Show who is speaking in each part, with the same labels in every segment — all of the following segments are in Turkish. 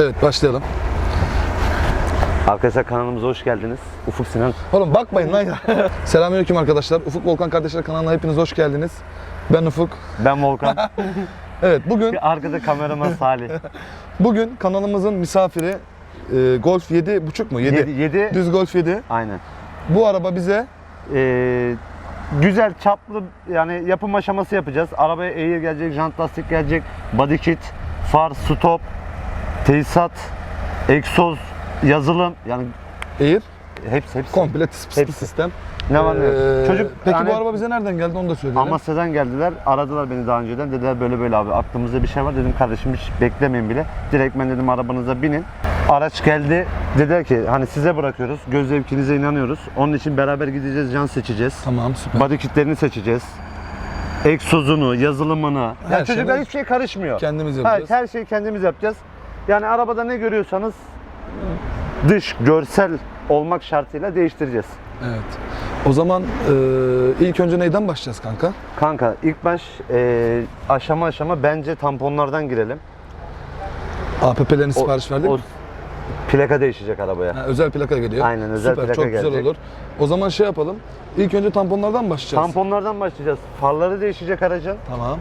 Speaker 1: Evet başlayalım.
Speaker 2: Arkadaşlar kanalımıza hoş geldiniz. Ufuk Sinan.
Speaker 1: Oğlum bakmayın lan ya. Selamünaleyküm arkadaşlar. Ufuk Volkan Kardeşler kanalına hepiniz hoş geldiniz. Ben Ufuk.
Speaker 2: Ben Volkan.
Speaker 1: Evet bugün
Speaker 2: Bir arkada kameraman Salih.
Speaker 1: bugün kanalımızın misafiri e, Golf 7.5 mu? 7.
Speaker 2: 7. 7.
Speaker 1: Düz Golf 7.
Speaker 2: Aynen.
Speaker 1: Bu araba bize
Speaker 2: Ee, güzel çaplı yani yapım aşaması yapacağız. Arabaya air gelecek, jant lastik gelecek, body kit, far, stop, tesisat, egzoz, yazılım yani
Speaker 1: Air
Speaker 2: hepsi hepsi.
Speaker 1: komple tıs pıs
Speaker 2: Hepsi.
Speaker 1: sistem.
Speaker 2: Ne var ne yok.
Speaker 1: Ee,
Speaker 2: Çocuk
Speaker 1: Peki
Speaker 2: yani
Speaker 1: bu araba bize nereden geldi onu da söyleyelim.
Speaker 2: Amasya'dan geldiler. Aradılar beni daha önceden. Dediler böyle böyle abi aklımızda bir şey var. Dedim kardeşim hiç beklemeyin bile. Direkt ben dedim arabanıza binin. Araç geldi. Dediler ki hani size bırakıyoruz. Göz zevkinize inanıyoruz. Onun için beraber gideceğiz. Can seçeceğiz.
Speaker 1: Tamam süper.
Speaker 2: Body kitlerini seçeceğiz. Egzozunu, yazılımını.
Speaker 1: Her
Speaker 2: Yani çocuklar
Speaker 1: şeyini
Speaker 2: hiçbir şey karışmıyor.
Speaker 1: Kendimiz
Speaker 2: Evet,
Speaker 1: yapacağız.
Speaker 2: her şeyi kendimiz yapacağız. Yani arabada ne görüyorsanız dış, görsel olmak şartıyla değiştireceğiz.
Speaker 1: Evet. O zaman e, ilk önce neyden başlayacağız kanka?
Speaker 2: Kanka ilk baş e, aşama aşama bence tamponlardan girelim.
Speaker 1: APP'lerini sipariş verdik.
Speaker 2: O plaka değişecek arabaya.
Speaker 1: Ha, özel plaka geliyor.
Speaker 2: Aynen, özel
Speaker 1: Süper,
Speaker 2: plaka
Speaker 1: çok güzel
Speaker 2: gelecek.
Speaker 1: olur. O zaman şey yapalım. İlk önce tamponlardan başlayacağız.
Speaker 2: Tamponlardan başlayacağız. Farları değişecek aracın.
Speaker 1: Tamam.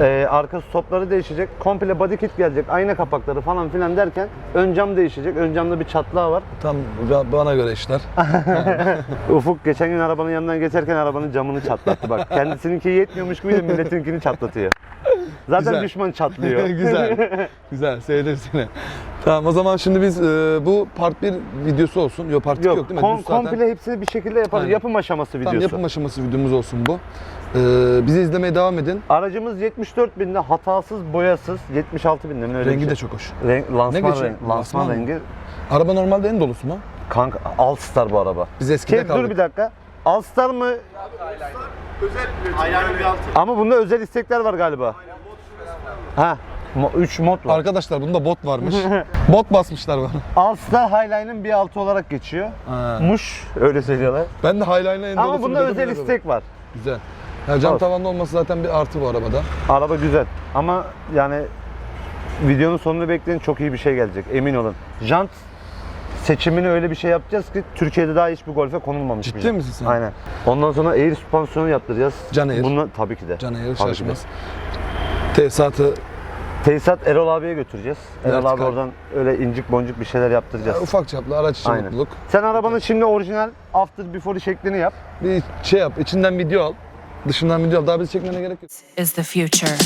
Speaker 2: E, arka stopları değişecek. Komple body kit gelecek. Ayna kapakları falan filan derken ön cam değişecek. Ön camda bir çatlağı var.
Speaker 1: Tam ba- bana göre işler.
Speaker 2: Ufuk geçen gün arabanın yanından geçerken arabanın camını çatlattı bak. Kendisininki yetmiyormuş gibi de milletininkini çatlatıyor. Zaten
Speaker 1: Güzel.
Speaker 2: düşman çatlıyor.
Speaker 1: Güzel. Güzel. Sevdim seni. Tamam o zaman şimdi biz e, bu part 1 videosu olsun. Yok part 2 yok,
Speaker 2: Yok,
Speaker 1: değil mi?
Speaker 2: kom-
Speaker 1: Düz zaten.
Speaker 2: komple hepsini bir şekilde yaparız.
Speaker 1: Aynen.
Speaker 2: Yapım aşaması videosu.
Speaker 1: Tamam, yapım aşaması videomuz olsun bu. E, bizi izlemeye devam edin.
Speaker 2: Aracımız 74 binde hatasız, boyasız. 76 binde mi öyle
Speaker 1: Rengi
Speaker 2: bir
Speaker 1: de
Speaker 2: şey.
Speaker 1: çok hoş.
Speaker 2: Renk, lansman,
Speaker 1: Ne geçiyor?
Speaker 2: renk- lansman
Speaker 1: Lansman mı?
Speaker 2: rengi.
Speaker 1: Araba normalde en dolusu mu?
Speaker 2: Kanka All Star bu araba.
Speaker 1: Biz eskide
Speaker 2: Kev
Speaker 1: kaldık.
Speaker 2: dur bir dakika. All Star mı? Ama bunda özel istekler var galiba. Ha, 3 mod var.
Speaker 1: Arkadaşlar bunda bot varmış. bot basmışlar bana.
Speaker 2: All Star Highline'ın bir altı olarak geçiyor.
Speaker 1: Ha.
Speaker 2: Muş öyle söylüyorlar.
Speaker 1: Ben de Highline'a en
Speaker 2: Ama
Speaker 1: dolusunu
Speaker 2: bunda özel istek var.
Speaker 1: Güzel. Ya cam tavanlı olması zaten bir artı bu arabada.
Speaker 2: Araba güzel ama yani videonun sonunu bekleyin çok iyi bir şey gelecek emin olun. Jant seçimini öyle bir şey yapacağız ki Türkiye'de daha hiçbir golfe konulmamış
Speaker 1: Ciddi
Speaker 2: jant.
Speaker 1: misin sen?
Speaker 2: Aynen. Ondan sonra air süspansiyonu yaptıracağız.
Speaker 1: Can Air.
Speaker 2: Bunu tabii ki de.
Speaker 1: Can Air
Speaker 2: Tabii ki de.
Speaker 1: şaşmaz. Tesisatı
Speaker 2: Tesisat Erol abiye götüreceğiz. Erol abi
Speaker 1: Vertikal.
Speaker 2: oradan öyle incik boncuk bir şeyler yaptıracağız.
Speaker 1: ya, ufak çaplı araç için
Speaker 2: Aynen.
Speaker 1: mutluluk.
Speaker 2: Sen arabanın şimdi orijinal after before şeklini yap.
Speaker 1: Bir şey yap, içinden video al. Dışından video. Daha bizi çekmene gerek yok.
Speaker 3: is the future.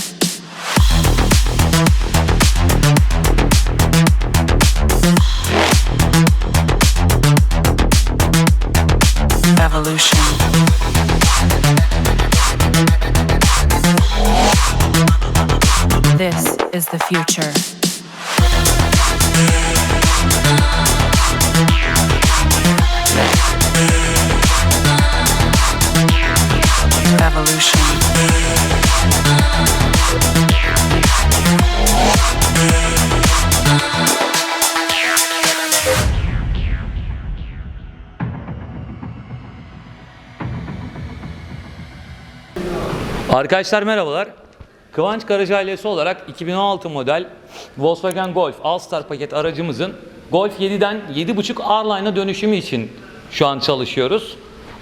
Speaker 3: Evolution. This is the future.
Speaker 4: Arkadaşlar merhabalar. Kıvanç Karaca ailesi olarak 2016 model Volkswagen Golf All-Star paket aracımızın Golf 7'den 7.5 R-Line'a dönüşümü için şu an çalışıyoruz.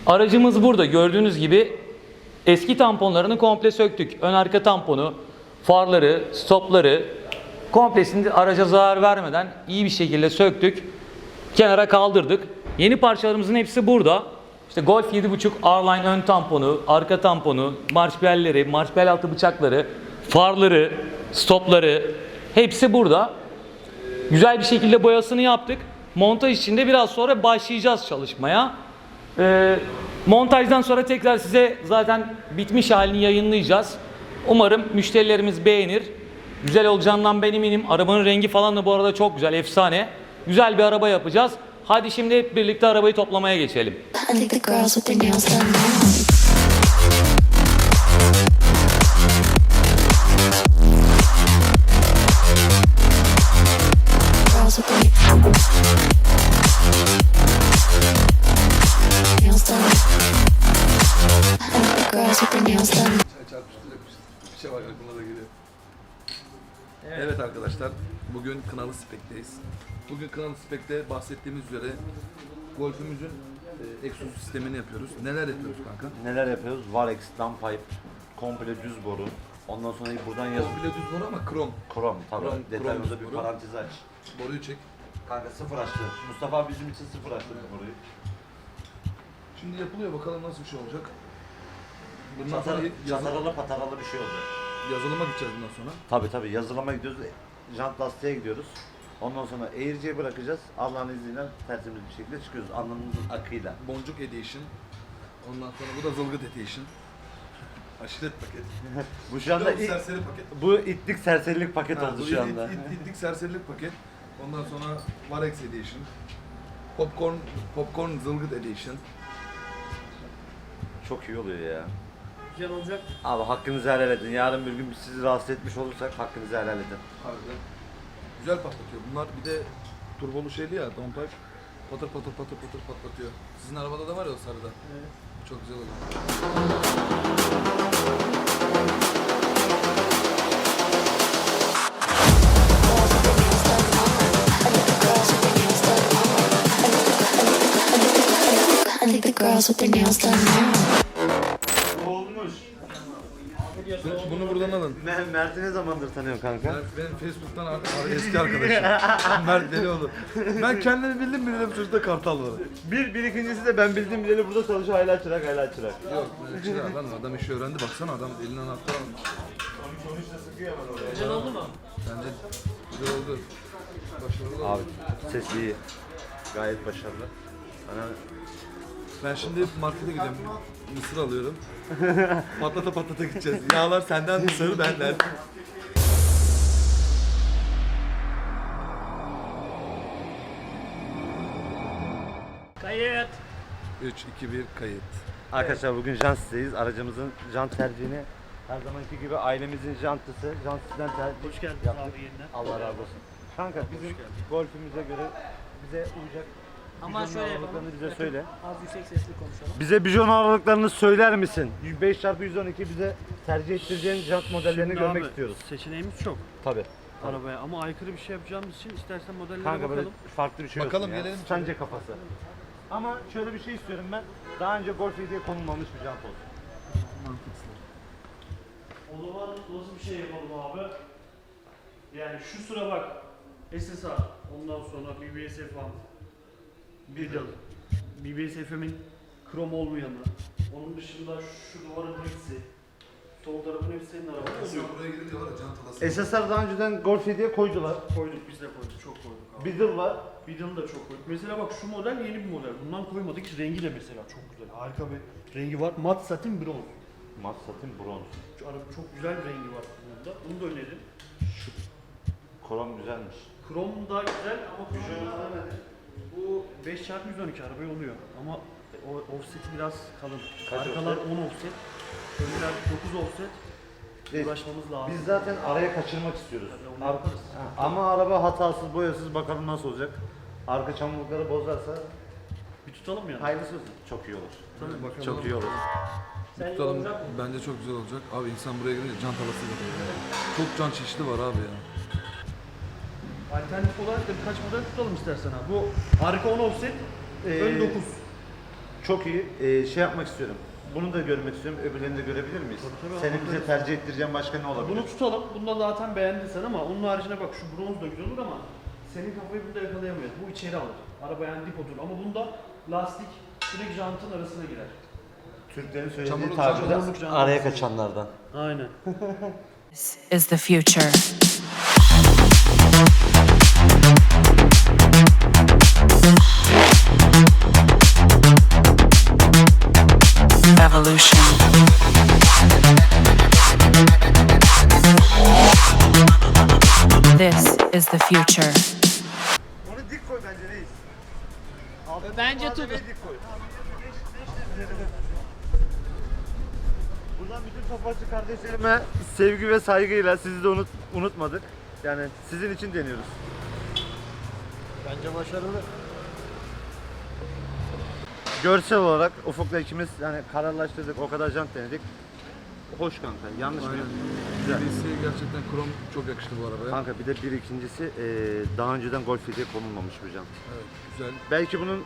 Speaker 4: Aracımız burada gördüğünüz gibi eski tamponlarını komple söktük. Ön arka tamponu, farları, stopları komplesini araca zarar vermeden iyi bir şekilde söktük. Kenara kaldırdık. Yeni parçalarımızın hepsi burada. İşte Golf 7.5 R-Line ön tamponu, arka tamponu, marş belleri, marş bel altı bıçakları, farları, stopları hepsi burada. Güzel bir şekilde boyasını yaptık. Montaj içinde biraz sonra başlayacağız çalışmaya. Ee, montajdan sonra tekrar size zaten bitmiş halini yayınlayacağız. Umarım müşterilerimiz beğenir. Güzel olacağından ben eminim. Arabanın rengi falan da bu arada çok güzel, efsane. Güzel bir araba yapacağız. Hadi şimdi hep birlikte arabayı toplamaya geçelim.
Speaker 1: Evet. arkadaşlar, bugün Kınalı Spek'teyiz. Bugün Kınalı Spek'te bahsettiğimiz üzere golfümüzün e, egzoz sistemini yapıyoruz. Neler yapıyoruz kanka?
Speaker 2: Neler yapıyoruz? Varex, downpipe, komple düz boru. Ondan sonra buradan yaz
Speaker 1: Bile düz boru ama krom.
Speaker 2: krom tabii.
Speaker 1: Krom-
Speaker 2: Detayımızda bir
Speaker 1: boru.
Speaker 2: parantez aç.
Speaker 1: Boruyu çek.
Speaker 2: Kanka sıfır açtı. Mustafa abi bizim için sıfır açtı bu boruyu.
Speaker 1: Şimdi yapılıyor bakalım nasıl bir şey olacak. Bundan
Speaker 2: Çatar,
Speaker 1: sonra yazı-
Speaker 2: çataralı pataralı bir şey olacak.
Speaker 1: yazılıma gideceğiz bundan sonra.
Speaker 2: Tabii tabii yazılama gidiyoruz. Jant lastiğe gidiyoruz. Ondan sonra eğirciye bırakacağız. Allah'ın izniyle tertemiz bir şekilde çıkıyoruz. Alnımızın akıyla.
Speaker 1: Boncuk Edition. Ondan sonra bu da Zılgıt Edition. Aşiret paket.
Speaker 2: Bu şu anda
Speaker 1: Yok,
Speaker 2: it-
Speaker 1: serseri paket.
Speaker 2: bu itlik serserilik paket
Speaker 1: Ha,
Speaker 2: oldu
Speaker 1: bu
Speaker 2: şu
Speaker 1: it-
Speaker 2: anda.
Speaker 1: it- itlik serserilik paket. Ondan sonra Varex Edition. Popcorn, Popcorn Zılgıt Edition.
Speaker 2: Çok iyi oluyor ya.
Speaker 5: Güzel olacak.
Speaker 2: Abi hakkınızı helal edin. Yarın bir gün biz sizi rahatsız etmiş olursak hakkınızı helal edin.
Speaker 1: Harbiden. Güzel patlatıyor. Bunlar bir de turbolu şeyli ya, downpipe. Patır patır patır patır patlatıyor. Sizin arabada da var ya o sarıda.
Speaker 5: Evet.
Speaker 1: Çok güzel oluyor.
Speaker 6: I think the girls with their nails done now.
Speaker 1: Bunu- Bunu buradan alın.
Speaker 2: Mert'i ne zamandır tanıyorsun kanka?
Speaker 1: Mert benim Facebook'tan ar- ar- eski arkadaşım. Mert Delioğlu. Ben kendimi bildim bileli bu çocukta kartal var.
Speaker 2: Bir, bir ikincisi de ben bildiğim bileli burada çalışıyor hala çırak hala çırak.
Speaker 1: Yok, ben çıra lan adam işi öğrendi. Baksana adam elinden anahtar almış.
Speaker 5: Güzel oldu mu?
Speaker 1: Bence güzel oldu. Başarılı
Speaker 2: Abi
Speaker 1: oldu.
Speaker 2: ses iyi. Gayet başarılı. Sana
Speaker 1: Ben şimdi markete gidiyorum. Mısır alıyorum. patlata patlata gideceğiz. Yağlar senden mısır benden.
Speaker 5: Kayıt.
Speaker 1: 3, 2, 1 kayıt.
Speaker 2: Arkadaşlar bugün Jantis'teyiz. Aracımızın jant tercihini her zamanki gibi ailemizin jantısı. Jantis'ten tercih
Speaker 5: Hoş geldin
Speaker 2: yaptık.
Speaker 5: abi yeniden.
Speaker 2: Allah razı olsun. Kanka bizim golfümüze göre bize uyacak
Speaker 5: Ama
Speaker 2: bijonun
Speaker 5: şöyle
Speaker 2: ağırlıklarını
Speaker 5: yapalım.
Speaker 2: bize söyle.
Speaker 5: Az yüksek sesli konuşalım.
Speaker 2: Bize bijon ağırlıklarını söyler misin? 5x112 bize tercih ettireceğin jant modellerini
Speaker 7: Şimdi
Speaker 2: görmek
Speaker 7: abi,
Speaker 2: istiyoruz.
Speaker 7: Seçeneğimiz çok
Speaker 2: Tabii.
Speaker 7: arabaya ama aykırı bir şey yapacağımız için istersen modellere
Speaker 2: Kanka böyle
Speaker 7: bakalım.
Speaker 2: farklı bir şey
Speaker 1: Bakalım,
Speaker 2: olsun ya.
Speaker 1: gelelim.
Speaker 2: Sence kafası. Ama şöyle bir şey istiyorum ben. Daha önce Golf 7'ye konulmamış bir jant olsun.
Speaker 7: O zaman nasıl bir şey yapalım abi? Yani şu sıra bak. SSA, ondan sonra BBS F1, Biddle, BBS FM'in krom olmayanı, onun dışında şu duvarın hepsi, sol tarafın hepsi senin araban oluyor.
Speaker 1: Buraya girince var ya can talası.
Speaker 2: SSR daha önceden Golf 7'ye koydular.
Speaker 7: Koyduk biz de koyduk, çok koyduk abi.
Speaker 2: Biddle var.
Speaker 7: Biddle'ı da çok koyduk. Mesela bak şu model yeni bir model. Bundan koymadık. Rengi de mesela çok güzel. Harika bir rengi var. Mat satin bronz.
Speaker 2: Mat satin bronz.
Speaker 7: Şu araba çok güzel bir rengi var bunda. Bunu da öneririm.
Speaker 2: Krom güzelmiş.
Speaker 7: Krom da güzel ama krom bu 5x112 arabaya oluyor ama o offset'i biraz kalın.
Speaker 2: Kaç
Speaker 7: Arkalar
Speaker 2: offset?
Speaker 7: 10 offset. Önler 9 offset.
Speaker 2: Biz,
Speaker 7: Uğraşmamız lazım.
Speaker 2: biz zaten araya kaçırmak istiyoruz.
Speaker 7: Tabii onu
Speaker 2: Ar-
Speaker 7: yaparız.
Speaker 2: Ha, Ama araba hatasız, boyasız bakalım nasıl olacak. Arka çamurlukları bozarsa
Speaker 7: Bir tutalım yani.
Speaker 2: hayırlısı olsun. Çok iyi olur.
Speaker 1: Tabii bakalım.
Speaker 2: Çok iyi olur.
Speaker 5: Sen
Speaker 1: Tutalım.
Speaker 5: mı?
Speaker 1: Bence çok güzel olacak. Abi insan buraya girince can talası geliyor. Çok can çeşidi var abi ya.
Speaker 7: Alternatif olarak da birkaç model tutalım istersen abi. Bu arka 10 offset,
Speaker 2: Ee,
Speaker 7: ön 9.
Speaker 2: Çok iyi. Ee, şey yapmak istiyorum. Bunu da görmek istiyorum. Öbürlerini de görebilir miyiz?
Speaker 7: Tabii, tabii,
Speaker 2: Senin
Speaker 7: bakarız.
Speaker 2: bize tercih ettireceğin başka ne olabilir?
Speaker 7: Bunu tutalım. Bunu da zaten beğendin sen ama onun haricine bak şu bronz da güzel olur ama senin kafayı bunda yakalayamayız. Bu içeri alır. Araba yani dip oturur ama bunda lastik direkt jantın arasına girer.
Speaker 2: Türklerin söylediği
Speaker 1: Çamurluk-
Speaker 2: tabirle
Speaker 7: çamurluk
Speaker 2: araya kaçanlardan.
Speaker 7: Aynen.
Speaker 3: This is the future. Evolution. This is the future.
Speaker 2: Onu dik koy bence reis.
Speaker 5: Bence tut.
Speaker 2: dik koy. Buradan bütün topaçlı kardeşlerime sevgi ve saygıyla sizi de unut, unutmadık. Yani sizin için deniyoruz.
Speaker 7: Bence başarılı.
Speaker 2: Görsel olarak Ufuk'la ikimiz yani kararlaştırdık, o kadar jant denedik. hoş kanka. Yanlış mı? Güzel.
Speaker 1: Birisi gerçekten krom çok yakıştı bu arabaya.
Speaker 2: Kanka bir de bir ikincisi eee, daha önceden Golf 7'ye konulmamış bir jant.
Speaker 1: Evet, güzel.
Speaker 2: Belki bunun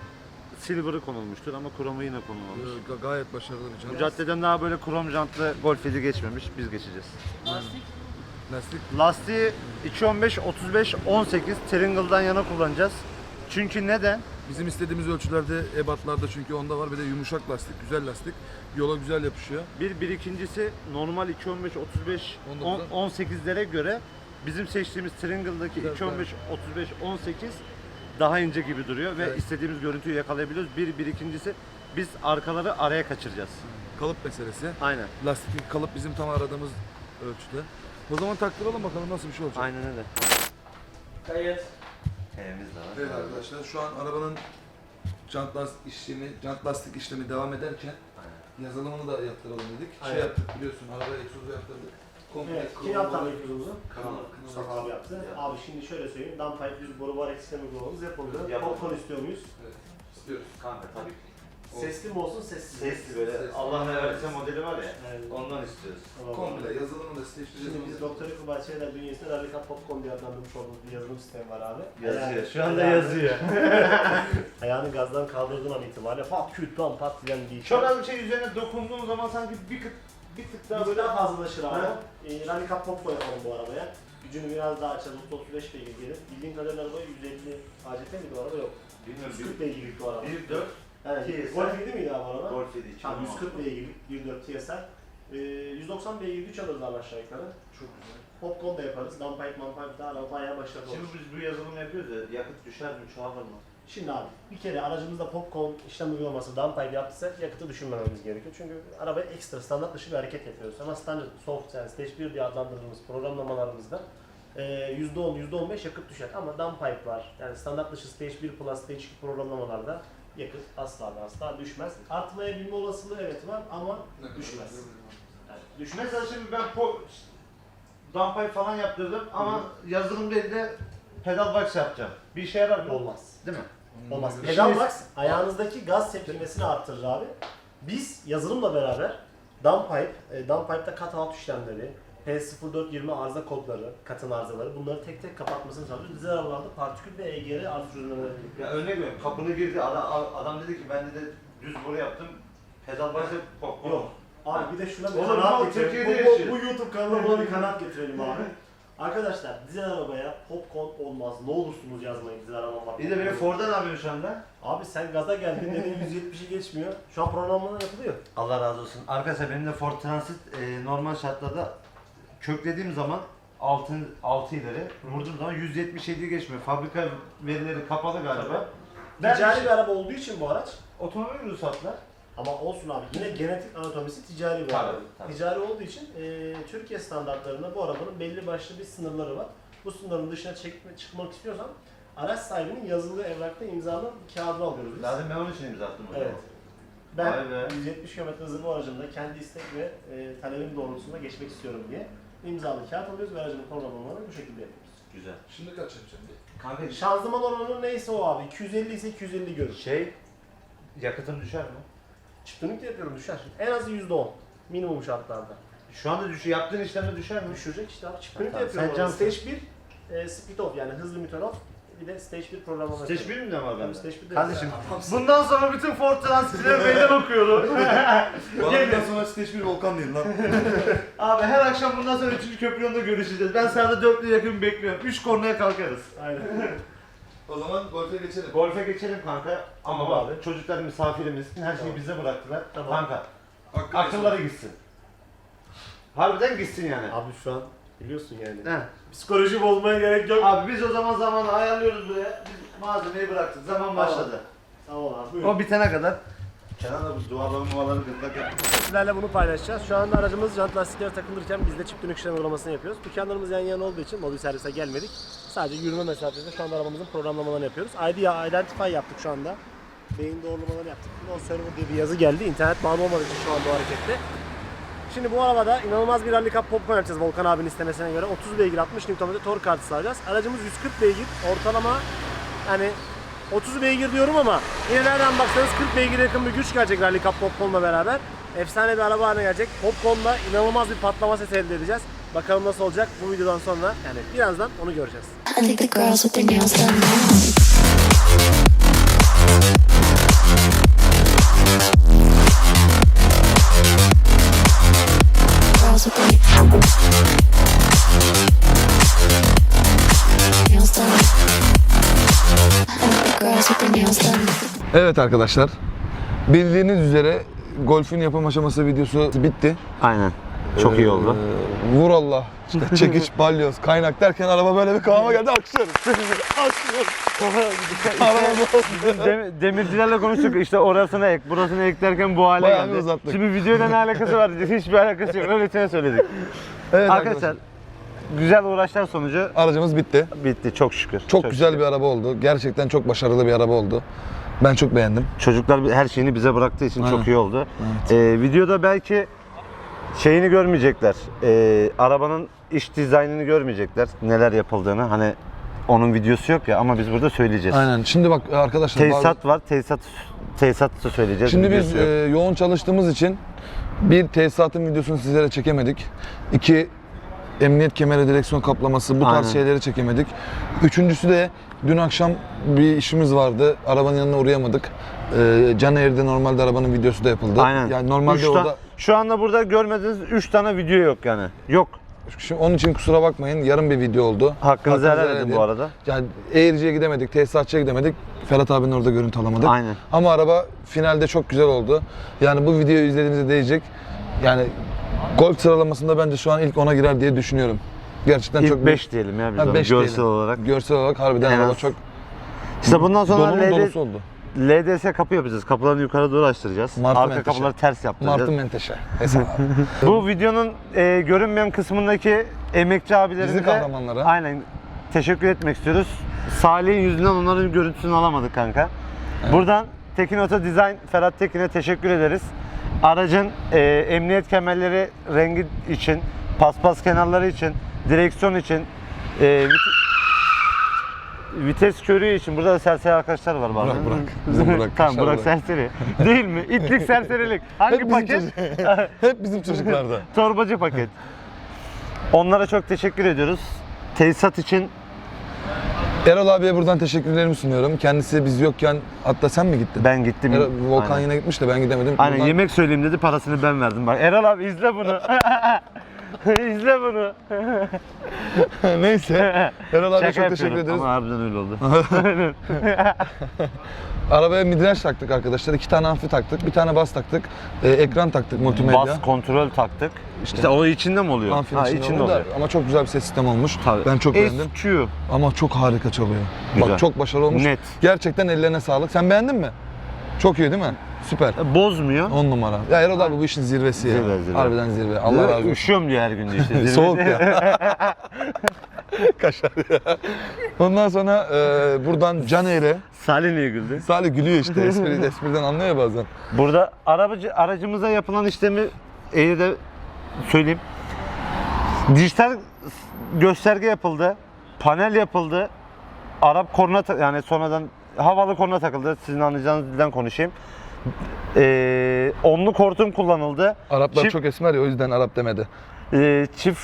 Speaker 2: silver'ı konulmuştur ama kromu yine konulmamış.
Speaker 1: Ee, ga- gayet başarılı bir
Speaker 2: Bu caddeden daha böyle krom jantlı Golf 7 geçmemiş. Biz geçeceğiz.
Speaker 5: Lastik.
Speaker 1: Lastik
Speaker 2: Lastiği 215, 35, 18 Tringle'dan yana kullanacağız. Çünkü neden?
Speaker 1: bizim istediğimiz ölçülerde ebatlarda çünkü onda var. Bir de yumuşak lastik, güzel lastik. Yola güzel yapışıyor.
Speaker 2: Bir, bir ikincisi normal 215, 35, 10,
Speaker 1: 19'a.
Speaker 2: 18'lere göre bizim seçtiğimiz Tringle'daki
Speaker 1: Güzel,
Speaker 2: 215, 35, 18 daha ince gibi duruyor ve
Speaker 1: Evet.
Speaker 2: istediğimiz görüntüyü yakalayabiliyoruz. Bir, bir ikincisi biz arkaları araya kaçıracağız.
Speaker 1: Kalıp meselesi.
Speaker 2: Aynen.
Speaker 1: Lastik kalıp bizim tam aradığımız ölçüde. O zaman taktıralım bakalım nasıl bir şey olacak.
Speaker 2: Aynen öyle.
Speaker 5: Kayıt.
Speaker 2: Evimiz de var.
Speaker 1: Evet arkadaşlar şu an arabanın jant lastik işlemi, jant lastik işlemi devam ederken yazılımını da yaptıralım dedik. Şey
Speaker 8: Aynen.
Speaker 1: yaptık biliyorsun arabaya egzozu yaptırdık. Komple
Speaker 8: Evet, kim
Speaker 1: krom
Speaker 8: yaptı abi egzozu?
Speaker 1: Kanalı,
Speaker 8: Mustafa
Speaker 1: kanalı.
Speaker 8: abi yaptı. Abi şimdi şöyle söyleyeyim, downpipe düz boru var sistemi uygulamamız yapıldı.
Speaker 2: Yapıldı.
Speaker 8: Popcorn istiyor muyuz?
Speaker 1: Evet, istiyoruz.
Speaker 2: Kanka tabii ki.
Speaker 8: Sesli mi olsun, sessiz mi?
Speaker 2: Sesli böyle
Speaker 1: Sesli.
Speaker 2: Allah ne verirse modeli var ya.
Speaker 8: Evet.
Speaker 2: Ondan istiyoruz.
Speaker 8: Tamam.
Speaker 1: Komple yazılımını da.
Speaker 8: Şimdi biz Doktor Yıkı Bahçeliler bünyesinde Radikal Popcorn diye adlandırmış olduğumuz bir yazılım sistemi var abi.
Speaker 2: Yazıyor. Şu anda
Speaker 8: ayağını-
Speaker 2: yazıyor.
Speaker 8: Ayağını gazdan kaldırdığın an itibariyle pat küt tam pat diyen bir
Speaker 2: Çok az bir şey üzerine dokunduğun zaman sanki bir tık bir tık daha
Speaker 8: böyle daha fazlalaşır abi.
Speaker 2: Ha.
Speaker 8: E, Radikal Popcorn yapalım bu arabaya. Gücünü biraz daha açalım. 35 beygir gelir. Bildiğin kadarıyla araba 150 ACT miydi o araba yok.
Speaker 2: bilmiyorum
Speaker 8: 140 beygirlik bu araba.
Speaker 2: 1 4
Speaker 8: Yani
Speaker 2: TSI.
Speaker 8: Golf 7 miydi abi araba?
Speaker 2: Golf 7
Speaker 8: Tamam 140 beygirlik 1.4 TSI. Ee, 190 beygir güç alırız abi aşağı yukarı.
Speaker 2: Çok güzel.
Speaker 8: Popcorn da yaparız. Downpipe, manpipe daha araba bayağı başarılı olur.
Speaker 2: Şimdi biz bu yazılımı yapıyoruz ya yakıt düşer mi çoğalır mı?
Speaker 8: Şimdi abi bir kere aracımızda popcorn işlem uygulaması downpipe yaptıysak yakıtı düşünmememiz gerekiyor. Çünkü arabaya ekstra standart dışı bir hareket yapıyoruz. Ama standart soft yani stage 1 diye adlandırdığımız programlamalarımızda e, %10, %15 yakıt düşer. Ama downpipe var. Yani standart dışı stage 1 plus stage 2 programlamalarda yakıt asla ve asla düşmez. Artmaya bilme olasılığı evet var ama düşmez. Yani düşmez.
Speaker 2: Mesela şimdi ben po dampay falan yaptırdım ama yazılım değil de pedal box yapacağım. Bir işe yarar mı?
Speaker 8: Olmaz.
Speaker 2: Değil mi?
Speaker 8: Olmaz. Pedal box ayağınızdaki gaz tepkimesini arttırır abi. Biz yazılımla beraber downpipe, e, downpipe'da cut out işlemleri, P0420 arıza kodları, katın arızaları bunları tek tek kapatmasını sağlıyoruz. Dizel arabalarda partikül ve EGR arıza çözümlemeleri
Speaker 2: Ya örnek veriyorum kapını girdi adam, adam dedi ki ben de düz boru yaptım. Pedal box hep popcorn.
Speaker 8: Yok. Abi bir de şuna bir
Speaker 2: Oğlum, bu
Speaker 8: getirelim. Bu, bu, bu YouTube kanalına buna bir kanaat getirelim abi. Arkadaşlar dizel arabaya popcorn olmaz. Ne olursunuz yazmayın dizel arabam var.
Speaker 2: Bir de benim Ford'a ne yapıyorsun şu anda?
Speaker 8: Abi sen gaza geldin dedin 170'i geçmiyor. Şu an programlamalar yapılıyor.
Speaker 2: Allah razı olsun. Arkadaşlar benim de Ford Transit e, normal şartlarda köklediğim zaman 6 6 ileri vurduğum zaman 177'yi geçmiyor. Fabrika verileri kapalı galiba. Ben
Speaker 8: Ticari bir araba olduğu için bu araç
Speaker 2: otomobil ruhsatlar.
Speaker 8: Ama olsun abi yine genetik anatomisi ticari bir
Speaker 2: Tabii,
Speaker 8: araba.
Speaker 2: tabii.
Speaker 8: Ticari olduğu için e, Türkiye standartlarında bu arabanın belli başlı bir sınırları var. Bu sınırın dışına çekme, çıkmak istiyorsan araç sahibinin yazılı evrakta imzalı bir kağıdını alıyoruz biz.
Speaker 2: Zaten ben onun için imza attım. o
Speaker 8: Evet. Ben
Speaker 2: Vay be.
Speaker 8: 170 km hızlı bu aracımda kendi istek ve e, talebim doğrultusunda geçmek istiyorum diye imzalı kağıt alıyoruz ve aracın programlamalarını bu şekilde yapıyoruz.
Speaker 2: Güzel.
Speaker 1: Şimdi kaç yapacağım?
Speaker 2: Kanka
Speaker 8: Şanzıman oranı neyse o abi. 250 ise 250 görür.
Speaker 2: şey yakıtım düşer mi?
Speaker 8: Çiftlik de yapıyorum düşer. En az %10 minimum şartlarda.
Speaker 2: Şu anda düşü yaptığın işlemde düşer mi?
Speaker 8: Düşürecek işte abi. Çiftlik de
Speaker 2: Tamam,
Speaker 8: yapıyorum.
Speaker 2: sen
Speaker 8: orada.
Speaker 2: cansın.
Speaker 8: Stage 1 e, speed off yani hızlı meter off. Bir de stage 1 programlama.
Speaker 2: Stage
Speaker 8: yapıyorum.
Speaker 2: 1 mi de var bende?
Speaker 8: stage 1 de
Speaker 2: Kardeşim bundan sonra bütün Ford Transit'lere meydan okuyorum.
Speaker 1: Bundan sonra stage bir volkan değil lan.
Speaker 2: Abi her akşam bundan sonra 3. köprü yolunda görüşeceğiz. Ben sağda 4'lü yakın bekliyorum. 3 kornaya kalkarız.
Speaker 8: Aynen.
Speaker 1: O zaman golfe geçelim.
Speaker 2: Golfe geçelim kanka. Ama
Speaker 8: Tamam
Speaker 2: abi çocuklar misafirimiz. Her şeyi
Speaker 8: Tamam.
Speaker 2: bize bıraktılar.
Speaker 8: Tamam.
Speaker 2: Kanka
Speaker 1: Hakkı
Speaker 2: akılları gitsin. Harbiden gitsin yani.
Speaker 8: Abi şu an biliyorsun yani.
Speaker 2: Heh.
Speaker 8: Psikoloji bozmaya gerek yok.
Speaker 2: Abi biz o zaman zamanı ayarlıyoruz buraya. Biz malzemeyi bıraktık. Zaman başladı.
Speaker 8: Tamam abi buyurun.
Speaker 2: O bitene kadar. Kenan abi duaları muaları gırtlak yap.
Speaker 8: Sizlerle bunu paylaşacağız. Şu anda aracımız jant lastikleri takılırken biz de çift dönük işlem uygulamasını yapıyoruz. Dükkanlarımız yan yana olduğu için mobil servise gelmedik. Sadece yürüme mesafesinde şu anda arabamızın programlamalarını yapıyoruz. ID Identify yaptık şu anda. Beyin doğrulamaları yaptık. No server diye bir yazı geldi. İnternet bağlı olmadığı için şu anda o harekette. Şimdi bu arabada inanılmaz bir rally cup popcorn yapacağız Volkan abinin istemesine göre. 30 beygir 60 Nm tork artısı alacağız. Aracımız 140 beygir ortalama yani 30 beygir diyorum ama yine nereden baksanız 40 beygir yakın bir güç gelecek rally cup popcornla beraber. efsane bir araba haline gelecek. Popcorn'la inanılmaz bir patlama sesi elde edeceğiz. Bakalım nasıl olacak bu videodan sonra yani birazdan onu göreceğiz.
Speaker 1: Evet arkadaşlar. Bildiğiniz üzere golfün yapım aşaması videosu bitti.
Speaker 2: Aynen. Çok iyi oldu.
Speaker 1: Ee, vur Allah. İşte çekiç, balyoz, kaynak derken araba böyle bir kıvama geldi. Alkışlarız. Alkışlarız. araba
Speaker 2: Dem- demircilerle konuştuk işte orasına ek, burasına ek derken bu hale
Speaker 1: Bayağı bir
Speaker 2: geldi.
Speaker 1: uzattık.
Speaker 2: Şimdi videoyla ne alakası var? Hiçbir alakası yok. Öylesine söyledik.
Speaker 1: Evet
Speaker 2: Arkadaşlar güzel uğraşlar sonucu
Speaker 1: Aracımız bitti.
Speaker 2: bitti çok şükür.
Speaker 1: Çok, güzel bir araba oldu. Gerçekten çok başarılı bir araba oldu. Ben çok beğendim.
Speaker 2: Çocuklar her şeyini bize bıraktığı için
Speaker 1: Aynen.
Speaker 2: çok iyi oldu. Ee, videoda belki şeyini görmeyecekler. Ee, arabanın iç dizaynını görmeyecekler. Neler yapıldığını. Hani onun videosu yok ya ama biz burada söyleyeceğiz.
Speaker 1: Aynen. Şimdi bak arkadaşlar. bazı-
Speaker 2: Tesisat var. Tesisat tesisatı söyleyeceğiz.
Speaker 1: Şimdi biz e, yoğun çalıştığımız için bir tesisatın videosunu sizlere çekemedik. İki emniyet kemeri, direksiyon kaplaması bu tarz
Speaker 2: Aynen.
Speaker 1: şeyleri çekemedik. Üçüncüsü de dün akşam bir işimiz vardı. Arabanın yanına uğrayamadık. E, Can Eğri'de normalde arabanın videosu da yapıldı.
Speaker 2: Aynen.
Speaker 1: Yani normalde
Speaker 2: Üç ta-
Speaker 1: orada
Speaker 2: Şu anda burada görmediğiniz 3 tane video yok yani. Yok.
Speaker 1: Şimdi onun için kusura bakmayın. Yarım bir video oldu.
Speaker 2: Hakkınızı helal edin bu arada.
Speaker 1: Yani Eğrici'ye gidemedik, tesisatçıya gidemedik. Ferhat abinin orada görüntü alamadık.
Speaker 2: Aynen.
Speaker 1: Ama araba finalde çok güzel oldu. Yani bu videoyu izlediğinizde değecek. Yani golf sıralamasında bence şu an ilk 10'a girer diye düşünüyorum. Gerçekten çok
Speaker 2: İlk 5 diyelim ya biz ona,
Speaker 1: beş
Speaker 2: görsel
Speaker 1: diyelim.
Speaker 2: olarak.
Speaker 1: Görsel olarak harbiden
Speaker 2: En
Speaker 1: araba
Speaker 2: az
Speaker 1: çok
Speaker 2: İşte bundan sonra LD
Speaker 1: dolusu oldu.
Speaker 2: LDS kapı yapacağız. Kapılarını yukarı doğru açtıracağız.
Speaker 1: Martı
Speaker 2: Arka
Speaker 1: menteşe.
Speaker 2: kapıları ters yaptıracağız.
Speaker 1: Martın Menteşe. Hesap.
Speaker 2: Bu videonun e, görünmeyen kısmındaki emekçi abilerimize
Speaker 1: Dizi kahramanları.
Speaker 2: aynen teşekkür etmek istiyoruz. Salih'in yüzünden onların görüntüsünü alamadık kanka. Buradan Tekin Oto Design Ferhat Tekin'e teşekkür ederiz. Aracın e, emniyet kemerleri rengi için, paspas kenarları için, direksiyon için, e, vit- vites körüğü için. Burada da serseri arkadaşlar var bazen.
Speaker 1: Bırak, bırak. Bizim bırak.
Speaker 2: tamam
Speaker 1: bırak.
Speaker 2: serseri. Değil mi? İtlik serserilik. Hangi
Speaker 1: Hep bizim,
Speaker 2: paket?
Speaker 1: çocuk- Hep bizim çocuklarda.
Speaker 2: Torbacı paket. Onlara çok teşekkür ediyoruz. Tesisat için
Speaker 1: Erol abiye buradan teşekkürlerimi sunuyorum. Kendisi biz yokken hatta sen mi gittin?
Speaker 2: ben gittim.
Speaker 1: Erol, Volkan
Speaker 2: Aynen.
Speaker 1: yine gitmiş de ben gidemedim.
Speaker 2: Aynen
Speaker 1: Buradan-
Speaker 2: yemek söyleyeyim dedi parasını ben verdim bak. Erol abi izle bunu. izle bunu.
Speaker 1: Neyse. Erol
Speaker 2: Şaka
Speaker 1: çok teşekkür ederiz.
Speaker 2: Ama harbiden öyle oldu.
Speaker 1: Arabaya midraj taktık arkadaşlar. iki tane amfi taktık. Bir tane bas taktık. Ee, ekran taktık multimedya.
Speaker 2: Bas kontrol taktık. İşte, o içinde mi oluyor?
Speaker 1: Amfinin
Speaker 2: ha,
Speaker 1: içinde
Speaker 2: içinde
Speaker 1: da-
Speaker 2: oluyor.
Speaker 1: Ama çok güzel bir ses sistemi olmuş.
Speaker 2: Tabii.
Speaker 1: Ben çok beğendim.
Speaker 2: SQ.
Speaker 1: Ama çok harika çalıyor.
Speaker 2: Güzel.
Speaker 1: Bak çok başarılı olmuş.
Speaker 2: Net.
Speaker 1: Gerçekten ellerine sağlık. Sen beğendin mi? Çok iyi değil mi? Süper.
Speaker 2: Bozmuyor.
Speaker 1: 10 numara. Ya Erol abi bu işin zirvesi ya.
Speaker 2: Zirve, zirve.
Speaker 1: Harbiden zirve. Allah razı olsun.
Speaker 2: Üşüyorum diyor her gün diyor işte.
Speaker 1: Soğuk ya. Kaşar ya. Ondan sonra e, buradan Caner'e
Speaker 2: Salih niye güldü?
Speaker 1: Salih gülüyor işte. Espri, espriden anlıyor ya bazen.
Speaker 2: Burada arabacı aracımıza yapılan işlemi eğri de söyleyeyim. Dijital gösterge yapıldı. Panel yapıldı. Arap korna yani sonradan havalı korna takıldı. Sizin anlayacağınız dilden konuşayım. Ee, onlu hortum kullanıldı.
Speaker 1: Araplar
Speaker 2: Çift-
Speaker 1: çok esmer ya o yüzden Arap demedi.
Speaker 2: Ee, çift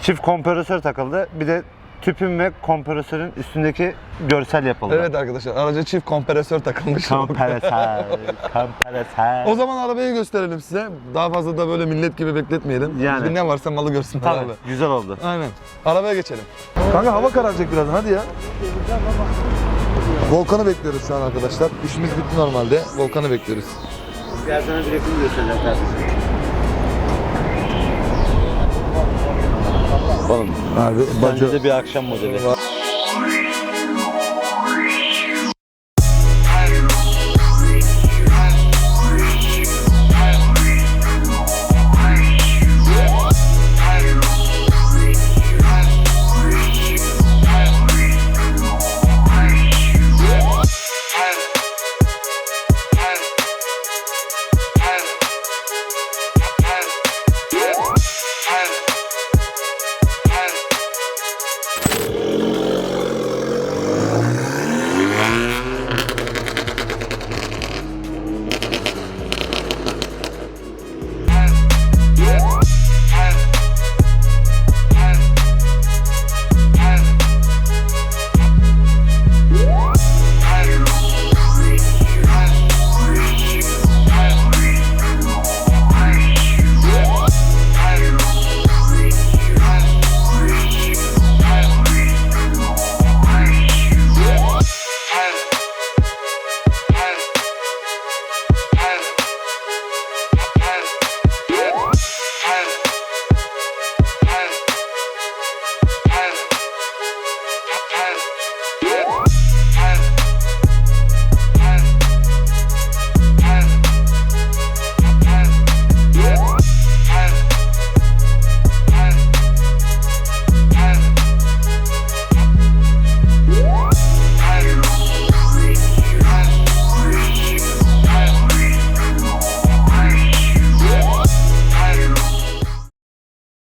Speaker 2: çift kompresör takıldı. Bir de tüpün ve kompresörün üstündeki görsel yapıldı.
Speaker 1: Evet arkadaşlar araca çift kompresör takılmış.
Speaker 2: Kompresör, kompresör.
Speaker 1: O zaman arabayı gösterelim size. Daha fazla da böyle millet gibi bekletmeyelim.
Speaker 2: Yani.
Speaker 1: Bir ne varsa malı görsünler
Speaker 2: Tabii,
Speaker 1: abi.
Speaker 2: güzel oldu.
Speaker 1: Aynen. Arabaya geçelim. Kanka hava kararacak birazdan hadi ya. Volkan'ı bekliyoruz şu an arkadaşlar. İşimiz bitti normalde. Volkan'ı bekliyoruz.
Speaker 2: Gel sana bir resim göstereceğim kardeşim.
Speaker 1: Abi
Speaker 2: Bence de bir akşam modeli.